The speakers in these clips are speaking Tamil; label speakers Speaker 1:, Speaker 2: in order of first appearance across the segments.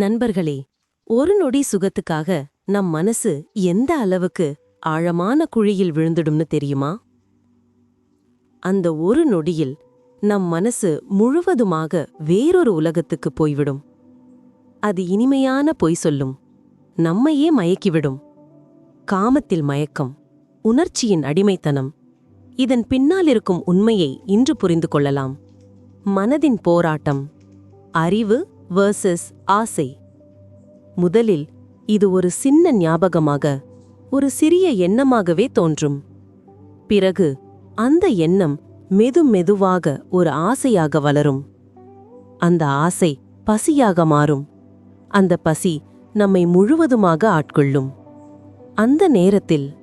Speaker 1: நண்பர்களே ஒரு நொடி சுகத்துக்காக நம் மனசு எந்த அளவுக்கு ஆழமான குழியில் விழுந்துடும்னு தெரியுமா? அந்த ஒரு நொடியில் நம் மனசு முழுவதுமாக வேறொரு உலகத்துக்கு போய்விடும். அது இனிமையான பொய் சொல்லும். நம்மையே மயக்கிவிடும். காமத்தில் மயக்கம் உணர்ச்சியின் அடிமைத்தனம் இதன் பின்னால் இருக்கும் உண்மையை இன்று புரிந்து கொள்ளலாம். மனதின் போராட்டம் அறிவு வெர்சஸ் ஆசை. முதலில் இது ஒரு சின்ன ஞாபகமாக ஒரு சிறிய எண்ணமாகவே தோன்றும். பிறகு அந்த எண்ணம் மெது மெதுவாக ஒரு ஆசையாக வளரும். அந்த ஆசை பசியாக மாறும். அந்த பசி நம்மை முழுவதுமாக ஆட்கொள்ளும். அந்த நேரத்தில்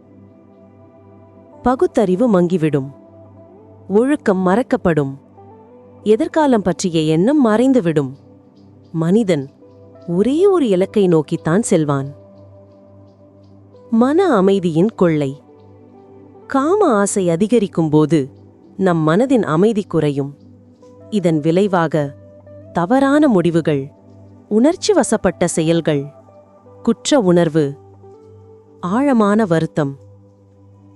Speaker 1: பகுத்தறிவு மங்கிவிடும். ஒழுக்கம் மறக்கப்படும். எதிர்காலம் பற்றிய எண்ணம் மறைந்துவிடும். மனிதன் ஒரே ஒரு இலக்கை நோக்கித்தான் செல்வான். மன அமைதியின் கொள்ளை. காம ஆசை அதிகரிக்கும் போது நம் மனதின் அமைதி குறையும். இதன் விளைவாக தவறான முடிவுகள் உணர்ச்சி வசப்பட்ட செயல்கள் குற்ற உணர்வு ஆழமான வருத்தம்.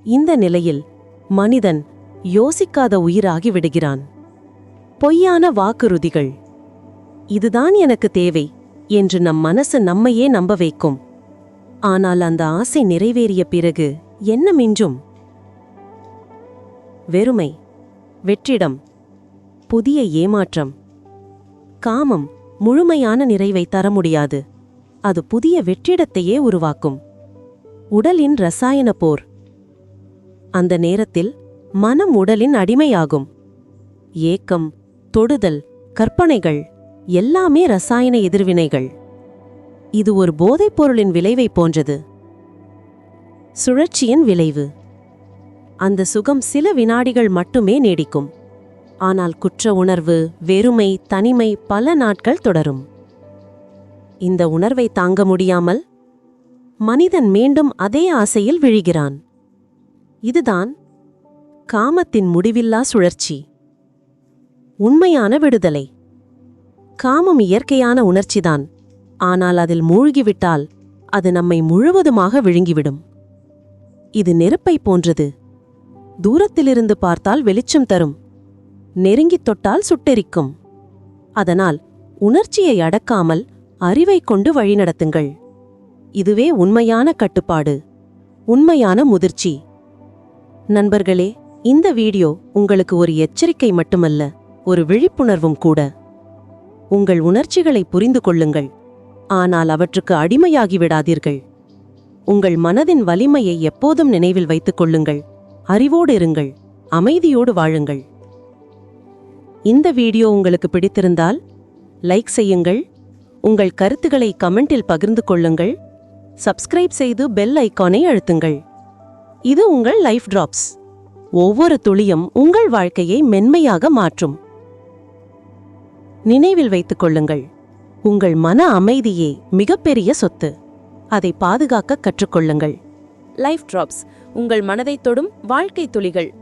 Speaker 1: இந்த நிலையில் மனிதன் யோசிக்காத உயிராகி விடுகிறான். பொய்யான வாக்குறுதிகள் இதுதான் எனக்கு தேவை என்று நம் மனசு நம்மையே நம்ப வைக்கும். ஆனால் அந்த ஆசை நிறைவேறிய பிறகு என்ன மிஞ்சும்? வெறுமை வெற்றிடம் புதிய ஏமாற்றம். காமம் முழுமையான நிறைவை தர முடியாது. அது புதிய வெற்றிடத்தையே உருவாக்கும். உடலின் ரசாயன போர். அந்த நேரத்தில் மனம் உடலின் அடிமையாகும். ஏக்கம் தொடுதல் கற்பனைகள் எல்லாமே ரசாயன எதிர்வினைகள். இது ஒரு போதைப் பொருளின் விளைவை போன்றது. சுழற்சியின் விளைவு. அந்த சுகம் சில வினாடிகள் மட்டுமே நீடிக்கும். ஆனால் குற்ற உணர்வு வெறுமை தனிமை பல நாட்கள் தொடரும். இந்த உணர்வை தாங்க முடியாமல் மனிதன் மீண்டும் அதே ஆசையில் விழுகிறான். இதுதான் காமத்தின் முடிவில்லா சுழற்சி. உண்மையான விடுதலை. காமம் இயற்கையான உணர்ச்சிதான். ஆனால் அதில் மூழ்கிவிட்டால் அது நம்மை முழுவதுமாக விழுங்கிவிடும். இது நெருப்பை போன்றது. தூரத்திலிருந்து பார்த்தால் வெளிச்சம் தரும். நெருங்கித் தொட்டால் சுட்டெரிக்கும். அதனால் உணர்ச்சியை அடக்காமல் அறிவை கொண்டு வழிநடத்துங்கள். இதுவே உண்மையான கட்டுப்பாடு. உண்மையான முதிர்ச்சி. நண்பர்களே இந்த வீடியோ உங்களுக்கு ஒரு எச்சரிக்கை மட்டுமல்ல ஒரு விழிப்புணர்வும் கூட. உங்கள் உணர்ச்சிகளை புரிந்து கொள்ளுங்கள். ஆனால் அவற்றுக்கு அடிமையாகி விடாதீர்கள். உங்கள் மனதின் வலிமையை எப்போதும் நினைவில் வைத்துக் கொள்ளுங்கள். அறிவோடு இருங்கள். அமைதியோடு வாழுங்கள். இந்த வீடியோ உங்களுக்கு பிடித்திருந்தால் லைக் செய்யுங்கள். உங்கள் கருத்துக்களை கமெண்டில் பகிர்ந்து கொள்ளுங்கள். சப்ஸ்கிரைப் செய்து பெல் ஐக்கானை அழுத்துங்கள். இது உங்கள் லைஃப் டிராப்ஸ். ஒவ்வொரு துளியும் உங்கள் வாழ்க்கையை மென்மையாக மாற்றும். நினைவில் வைத்துக் கொள்ளுங்கள். உங்கள் மன அமைதியே மிகப்பெரிய சொத்து. அதை பாதுகாக்க கற்றுக்கொள்ளுங்கள்
Speaker 2: லைஃப் டிராப்ஸ் உங்கள் மனதைத் தொடும் வாழ்க்கை துளிகள்.